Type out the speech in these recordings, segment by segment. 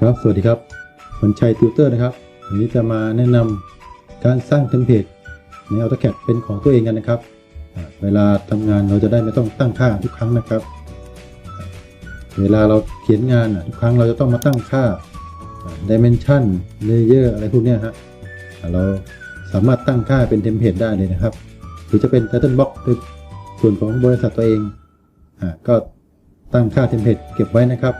ครับ สวัสดีครับวันชัยติวเตอร์นะครับ วันนี้จะมาแนะนำการสร้างเทมเพลตใน AutoCAD เป็นของตัวเองกันนะครับ เวลาทำงานเราจะได้ไม่ต้องตั้งค่าทุกครั้งนะครับ เวลาเราเขียนงานอะทุกครั้งเราจะต้องมาตั้งค่า Dimension Layer อะไรพวกนี้ฮะเราสามารถตั้งค่าเป็นเทมเพลตได้เลยนะครับ หรือจะเป็น Title Box หรือส่วนของบริษัทตัวเองอก็ตั้งค่าเทมเพลตเก็บไว้นะครับ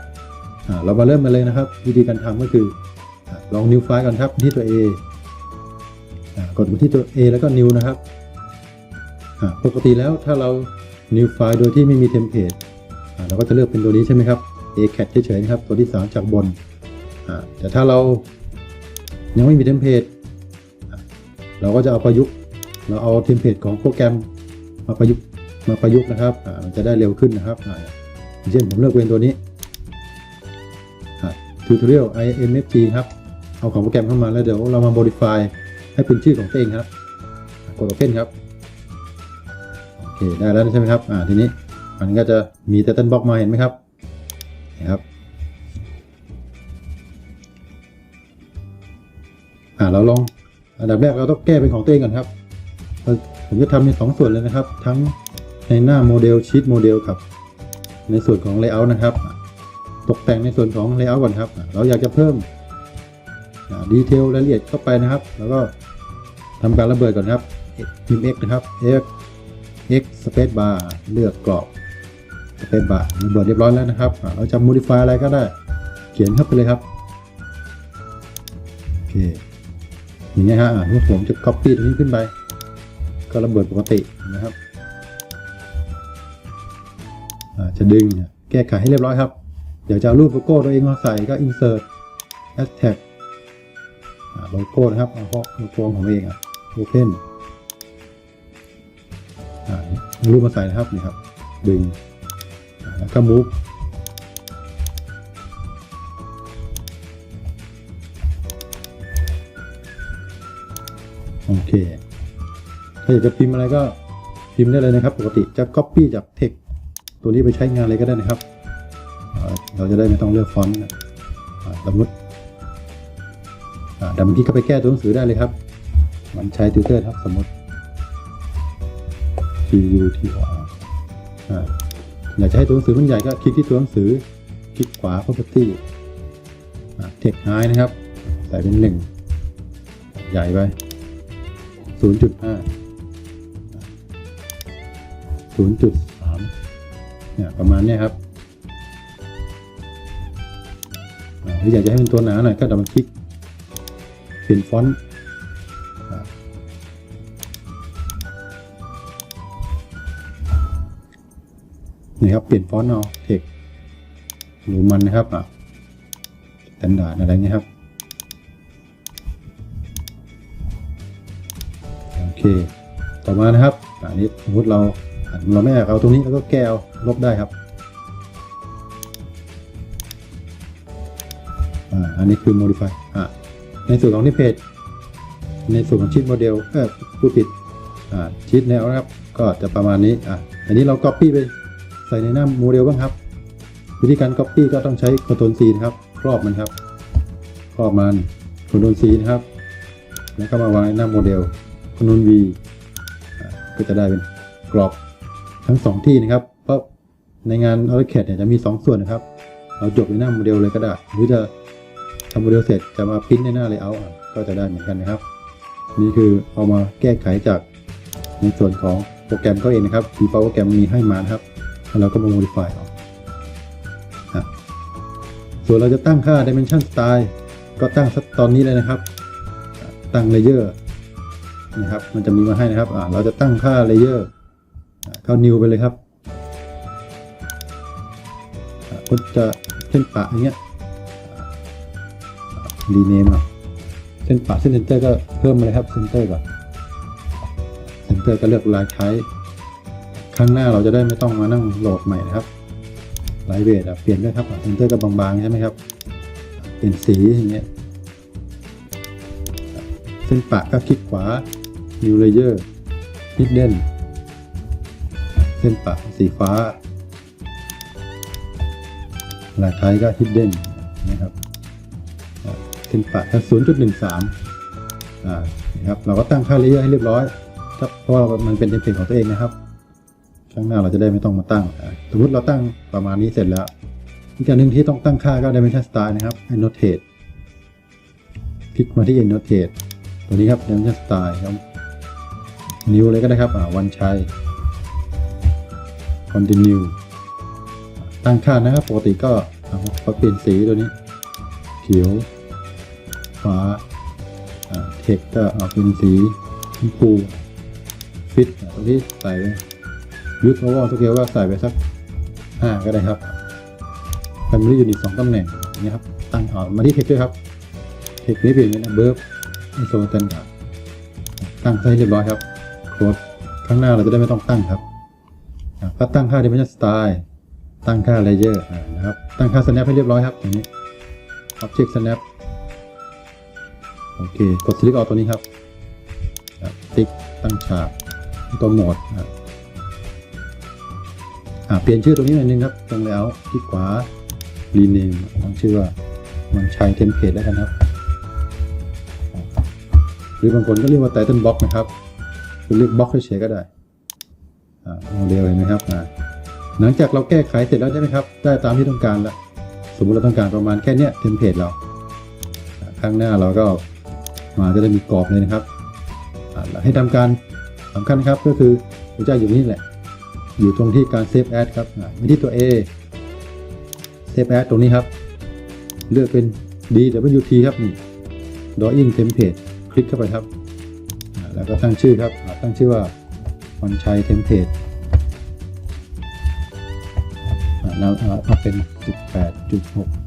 เรามาเริ่มกันเลยนะครับ วิธีการทำก็คือลอง New File ก่อนครับที่ตัว A อ่ากดมาที่ตัว A แล้วก็ New นะครับปกติแล้วถ้าเรา New File โดยที่ไม่มีเทมเพลตเราก็จะเลือกเป็นตัวนี้ใช่ไหมครับ ACAD เฉยๆนะครับ ตัวที่ 3 จากบนแต่ถ้าเรายังไม่มีเทมเพลตเราก็จะเอาประยุกต์ เราเอาเทมเพลตของโปรแกรมมาประยุกต์มาประยุกต์นะครับมันจะได้เร็วขึ้นนะครับเช่นผมเลือกเป็นตัวนี้ tutorial imfg ครับเอาของโปรแกรมเข้ามาแล้วเดี๋ยวเรามา modify ให้เป็นชื่อของตัวเองครับกด open ครับโอเคได้แล้วใช่ไหมครับอ่าทีนี้มันก็จะมี title box มาเห็นไหมครับนะครับอ่าเราลองอันดับแรกเราต้องแก้เป็นของตัวเองก่อนครับ ผมจะทำในสองส่วนเลยนะครับ ทั้งในหน้าโมเดลชีตโมเดลครับ ในส่วนของ layout นะครับ ตกแต่งในส่วนของ layout ก่อนครับ เราอยากจะเพิ่มดีเทลรายละเอียดเข้าไปนะครับ แล้วก็ทำการระเบิดก่อนครับพิมพ์ x นะครับ x x space bar เลือกกรอบ space bar ระเบิดเรียบร้อยแล้วนะครับ เราจะ modify อะไรก็ได้ เขียนเข้าไปเลยครับ โอเค อย่างเงี้ยฮะอ่าผมจะ copy ตรงนี้ขึ้นไป ก็ระเบิดปกตินะครับ จะดึง แก้ไขให้เรียบร้อยครับ เดี๋ยวจะเอารูปโลโก้ตัวเองมาใส่ก็ insert hashtag โลโก้นะครับเอาเพราะโลโก้ของเองอะ open เอารูปมาใส่นะครับนี่ครับดึงแล้วก็ move โอเค ถ้าอยากจะพิมพ์อะไรก็พิมพ์ได้เลยนะครับ ปกติจะ copy จาก text ตัวนี้ไปใช้งานอะไรก็ได้นะครับ เราจะได้ไม่ต้องเลือกฟอนต์สมมติอ่าดับเบิลคลิกเข้าไปแก้ตัวหนังสือได้เลยครับ มันใช้ติวเตอร์ครับสมมติ T U T O R อ่าอยากจะให้ตัวหนังสือมันใหญ่ก็คลิกที่ตัวหนังสือ คลิกขวา property อ่า text h i นะครับ ใส่เป็นหนึ่ง ใหญ่ไปศูนย์จุดห้าศูนย์จุดสามเนี่ยประมาณนี้ครับ รืออยากจะให้เป็นตัวหนาหน่อยก็ดับคลิกเปลี่ยนฟอนต์นี่ครับเปลี่ยนฟอนต์เอาเทคหรือมันนะครับอะสแตนดาร์ดอะไรเงี้ยครับโอเค ต่อมานะครับอันนี้สมมติเราเราไม่อยากเอาตรงนี้แล้วก็แก้เอาลบได้ครับ อ่าอันนี้คือ modify อ่าในส่วนของที่เพจในส่วนของชีตโมเดลเออผู้ผิดอ่าชีตแนวนะครับ ก็จะประมาณนี้อ่าอันนี้เรา copy ไปใส่ในหน้าโมเดลบ้างครับ วิธีการ copy ก็ต้องใช้ Ctrl C นะครับ ครอบมันครับ ครอบมัน Ctrl C นะครับ แล้วก็มาวางในหน้าโมเดลคนูน V อ่าก็จะได้เป็นกรอบทั้งสองที่นะครับ เพราะในงาน AutoCAD เนี่ยจะมี 2 ส่วนนะครับ เราจบในหน้าโมเดลเลยก็ได้ หรือจะ ทำโมเดลเสร็จจะมาพิมพ์ในหน้า Layout อะก็จะได้เหมือนกันนะครับ นี่คือเอามาแก้ไขจากในส่วนของโปรแกรมเขาเองนะครับ default โปรแกรมมีให้มานะครับแล้วเราก็มา modify ออะส่วนเราจะตั้งค่า dimension style ก็ตั้งตอนนี้เลยนะครับ ตั้ง layer นะครับ มันจะมีมาให้นะครับเราจะตั้งค่า layer อ่าเข้า new ไปเลยครับก็จะเส้นปะอย่างเงี้ย รีเนมอะเส้นปะเส้นเซนเตอร์ก็เพิ่มมาเลยครับเซนเตอร์ก่อนเซนเตอร์ก็เลือกลายใช้ ข้างหน้าเราจะได้ไม่ต้องมานั่งโหลดใหม่นะครับไลท์เวทเปลี่ยนด้วยครับเซนเตอร์ก็บางๆใช่ไหมครับ เปลี่ยนสีอย่างเงี้ยเส้นปะก็คลิกขวา New Layer Hidden เส้นปะสีฟ้าลายท้ายก็ Hidden นะครับ นปะถ้า0.13อ่านะครับเราก็ตั้งค่าเลเยอร์ให้เรียบร้อยถ้าเพราะว่ามันเป็นเทมเพลตของตัวเองนะครับข้างหน้าเราจะได้ไม่ต้องมาตั้งสมมติเราตั้งประมาณนี้เสร็จแล้วอีกอย่างหนึ่งที่ต้องตั้งค่าก็ dimension style นะครับ annotate คลิกมาที่ annotate ตัวนี้ครับ dimension style ครับ new เลยก็ได้ครับอ่าวันชัย continue ตั้งค่านะครับปกติก็เอาเปลี่ยนสีตัวนี้ เขียว ฟ้าเทคก็เอาเป็นสีชมพูฟิตตัวที่ใส่ไปยูทโอเวอร์สเกลก็ใส่ไปสักห้าก็ได้ครับ Family Unit สองตำแหน่งนี่ครับตั้งเอามาที่เทคด้วยครับเทคนี้เป็นนะเบิร์บไอโซเตนดาตั้งให้เรียบร้อยครับโค้ดข้างหน้าเราจะได้ไม่ต้องตั้งครับอะก็ตั้งค่า dimension style ตั้งค่า layer อ่านะครับ ตั้งค่า snap ให้เรียบร้อยครับอย่างนี้ object snap โอเค กด select all ตัวนี้ครับ ติ๊กตั้งฉากตัวโหมดอะเปลี่ยนชื่อตรงนี้หน่อยนึงครับ ตรงแล้วคลิกขวา rename ตั้งชื่อว่ามันชัยเทมเพลตแล้วกันครับ หรือบางคนก็เรียกว่า title box นะครับหรือเรียก box เฉยๆก็ได้โมเดลเห็นไหมครับหลังจากเราแก้ไขเสร็จแล้วใช่ไหมครับ ได้ตามที่ต้องการแล้ว สมมติเราต้องการประมาณแค่นี้เทมเพลตเราอ่าข้างหน้าเราก็ มาจะได้มีกรอบเลยนะครับให้ทำการสำคัญครับก็คือหัวใจอยู่นี่แหละ อยู่ตรงที่การ save as ครับอ่าที่ตัว A save as ตรงนี้ครับ เลือกเป็น DWT ครับนี่ drawing template คลิกเข้าไปครับ แล้วก็ตั้งชื่อครับ ตั้งชื่อว่าวันชัย template อ่าแล้วเอาเอาเป็น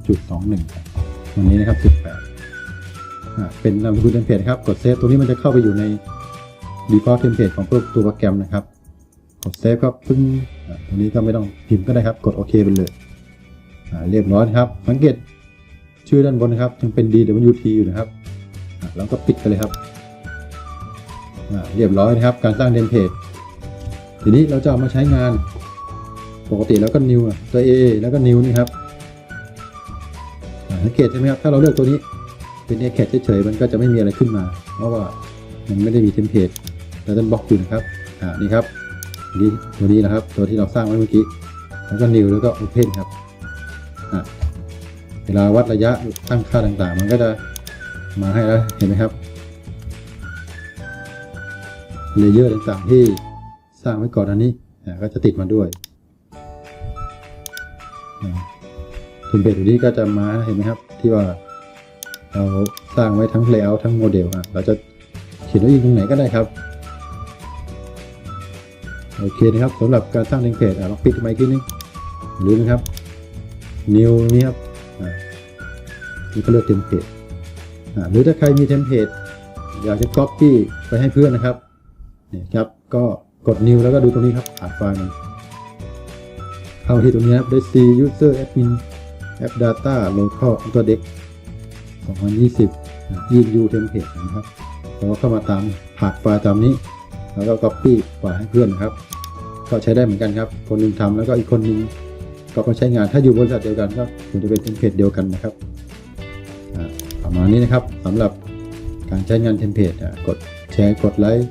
18.6.21วันนี้นะครับ 18 เป็นนามสกุล template ครับกดเซฟตรงนี้มันจะเข้าไปอยู่ใน default template ของตัวตัวโปรแกรมนะครับ กดเซฟครับปึ้งอ่าตรงนี้ก็ไม่ต้องพิมพ์ก็ได้ครับ กดโอเคไปเลยเรียบร้อยครับ สังเกตชื่อด้านบนนะครับยังเป็น DWT อยู่นะครับแล้วก็ปิดไปเลยครับเรียบร้อยนะครับ การสร้างเทมเพลตทีนี้เราจะเอามาใช้งาน ปกติแล้วก็ new อะตัว A แล้วก็ new นี่ครับสังเกตใช่ไหมครับ ถ้าเราเลือกตัวนี้ เป็น a c a t เฉยๆมันก็จะไม่มีอะไรขึ้นมา เพราะว่ามันไม่ได้มีเทมเพลตแต่ต้นบล็อกอยู่นะครับอ่านี่ครับนี่ตัวนี้นะครับ ตัวที่เราสร้างไว้เมื่อกี้ แล้วก็ new แล้วก็ open ครับอ่าเวลาวัดระยะตั้งค่าต่างๆ มันก็จะมาให้แล้วเห็นไหมครับเลเยอร์ต่างๆที่สร้างไว้ก่อนอันนี้อ่าก็จะติดมาด้วยเทมเพจตัวนี้ก็จะมาเห็นไหมครับ ที่ว่า เราสร้างไว้ทั้ง layout ทั้งโมเดลอะเราจะเขียนไว้อยู่ตรงไหนก็ได้ครับโอเคนะครับสำหรับการสร้างเทมเพลตอะเราปิดไมค์ทีนึงหรือนะครับ new นี้ครับอ่านี่ก็เลือกเทมเพลตอ่าหรือถ้าใครมีเทมเพลตอยากจะ copy ไปให้เพื่อนนะครับเนี่ยครับก็กด new แล้วก็ดูตรงนี้ครับอ่านไฟล์มันเข้าที่ตรงนี้ครับได้ C user admin app data local ตัวเด็ก 2020 EU template นะครับเราก็เข้ามาตามผักไฟล์ตามนี้ แล้วก็ copy ไฟล์ให้เพื่อนนะครับ ก็ใช้ได้เหมือนกันครับ คนหนึงทำแล้วก็อีกคนหนึงก็มาใช้งานถ้าอยู่บริษัทเดียวกันก็ควรจะเป็นเทมเพลตเดียวกันนะครับอ่าประมาณนี้นะครับสำหรับการใช้งานเทมเพลตอะกดแชร์กดไลค์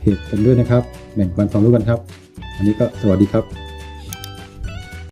เพจกันด้วยนะครับแบ่งปันความรู้กันครับ อันนี้ก็สวัสดีครับ